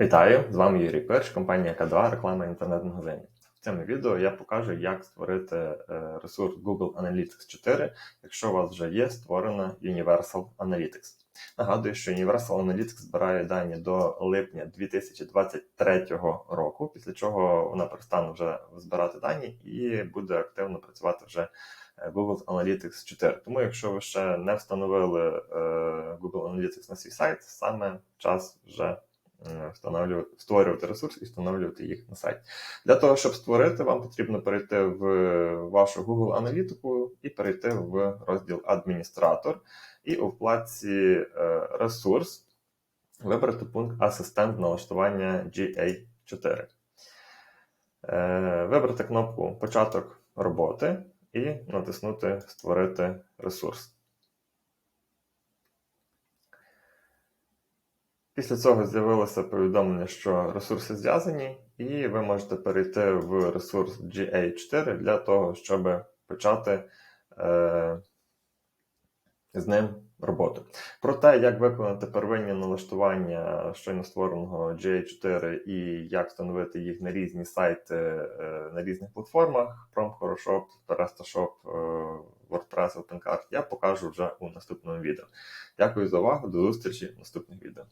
Вітаю! З вами Юрій Перш, компанія К2, реклама інтернет-магазині. В цьому відео я покажу, як створити е, ресурс Google Analytics 4, якщо у вас вже є створена Universal Analytics. Нагадую, що Universal Analytics збирає дані до липня 2023 року, після чого вона перестане вже збирати дані і буде активно працювати вже е, Google Analytics 4. Тому, якщо ви ще не встановили е, Google Analytics на свій сайт, саме час вже встановлювати, створювати ресурс і встановлювати їх на сайт. Для того, щоб створити, вам потрібно перейти в вашу Google аналітику і перейти в розділ Адміністратор, і у вкладці е, Ресурс вибрати пункт Асистент налаштування GA4. Е, Вибрати кнопку Початок роботи і натиснути Створити ресурс. Після цього з'явилося повідомлення, що ресурси зв'язані, і ви можете перейти в ресурс GA4 для того, щоб почати е, з ним роботу. Про те, як виконати первинні налаштування щойно створеного GA4 і як встановити їх на різні сайти е, на різних платформах: Prom, Photoshop, PrestaShop, е, WordPress, OpenCart, я покажу вже у наступному відео. Дякую за увагу, до зустрічі в наступних відео.